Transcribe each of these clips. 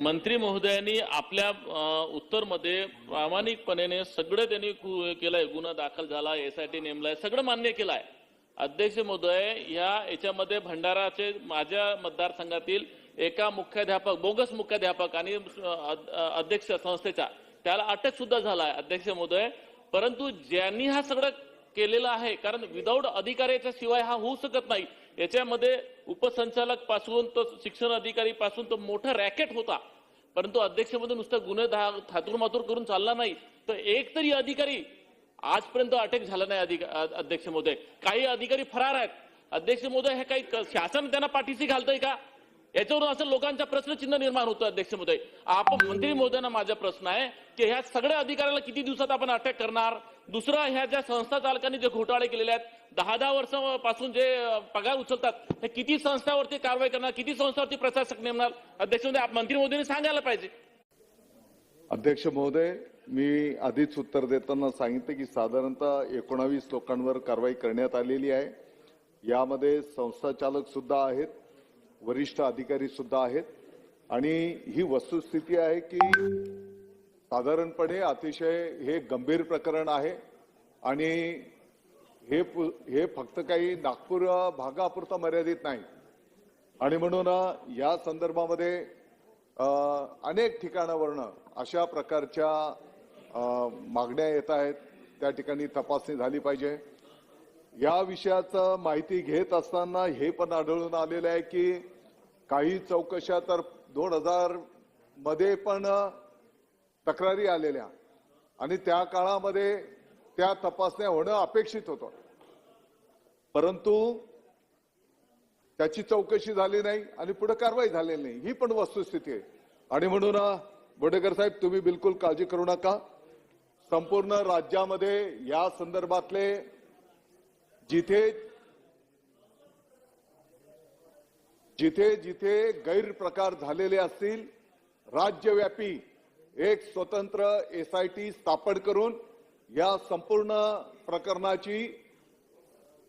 मंत्री महोदयांनी आपल्या उत्तरमध्ये प्रामाणिकपणे सगळं त्यांनी केलंय. गुन्हा दाखल झाला एसआयटी नेमलाय सगळं मान्य केलंय. अध्यक्ष महोदय या याच्यामध्ये भंडाराचे माझ्या मतदारसंघातील एका मुख्याध्यापक बोगस मुख्याध्यापक आणि अध्यक्ष संस्थेच्या त्याला अटक सुद्धा झालाय अध्यक्ष महोदय. परंतु ज्यांनी हा सगळं केलेलं आहे. कारण विदाऊट अधिकाऱ्याच्या शिवाय हा होऊ शकत नाही. याच्यामध्ये उपसंचालकपासून तो शिक्षण अधिकारी पासून तो मोठा रॅकेट होता. परंतु अध्यक्षमध्ये नुसतं गुन्हे धा- करून चालला नाही. तर एक तरी अधिकारी आजपर्यंत अटक झाला नाही अधिक अध्यक्ष महोदय काही अधिकारी फरार आहेत. अध्यक्ष महोदय हे काही शासन त्यांना पाठीशी घालतंय का? याच्यावरून असं लोकांचा प्रश्नचिन्ह निर्माण होतं अध्यक्ष महोदय. आपण मंत्री महोदयांना माझा प्रश्न आहे की ह्या सगळ्या अधिकाऱ्याला किती दिवसात आपण अटक करणार? दुसरा ह्या ज्या संस्था चालकांनी जे घोटाळे केलेले आहेत दहा दहा वर्षापासून जे पगार उचलतात हे किती संस्थावरती कारवाई करणार? किती संस्थावरती प्रशासक नेमणार? अध्यक्ष महोदय मंत्री मोदींनी सांगायला पाहिजे. अध्यक्ष महोदय मी आधीच उत्तर देताना सांगितलं की साधारणतः एकोणावीस लोकांवर कारवाई करण्यात आलेली आहे. यामध्ये संस्थाचालक सुद्धा आहेत. वरिष्ठ अधिकारी सुद्धा आहेत. आणि ही वस्तुस्थिती आहे की साधारणपणे अतिशय हे गंभीर प्रकरण आहे. आणि हे पु- हे फक्त काही नागपूर भागापुरता मर्यादित नाही. आणि म्हणून या संदर्भामध्ये अनेक ठिकाणावरनं अशा प्रकारच्या मागण्या येत आहेत. त्या ठिकाणी तपासणी झाली पाहिजे. या विषयाचं माहिती घेत असताना हे पण आढळून आलेलं आहे की काही चौकशा तर दोन हजारमध्ये पण तक्रारी आलेल्या. आणि त्या काळामध्ये त्या तपासण्या होणं अपेक्षित होतं. परंतु त्याची चौकशी झाली नाही आणि पुढे कारवाई झालेली नाही. ही पण वस्तुस्थिती आहे. आणि म्हणून बोडेकर साहेब तुम्ही बिलकुल काळजी करू नका. संपूर्ण राज्यामध्ये या संदर्भातले जिथे जिथे जिथे गैरप्रकार झालेले असतील राज्यव्यापी एक स्वतंत्र एसआयटी स्थापन करून या संपूर्ण प्रकरणाची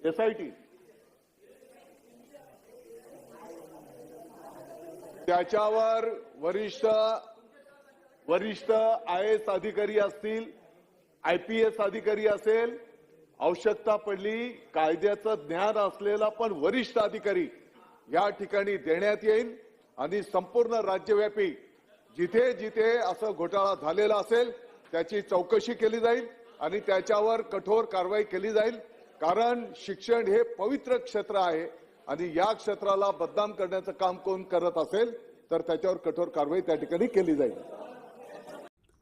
एसआयटी त्याच्यावर वरिष्ठ वरिष्ठ आय एस अधिकारी असतील आय पी एस अधिकारी असेल आवश्यकता पडली कायद्याचं ज्ञान असलेला पण वरिष्ठ अधिकारी या ठिकाणी देण्यात येईल आणि संपूर्ण राज्यव्यापी जिथे जिथे असं घोटाळा झालेला असेल त्याची चौकशी केली जाईल आणि त्याच्यावर कठोर कारवाई केली जाईल कारण शिक्षण हे पवित्र क्षेत्र आहे आणि या क्षेत्राला बदनाम करण्याचं काम कोण करत असेल तर त्याच्यावर कठोर कारवाई त्या ठिकाणी केली जाईल.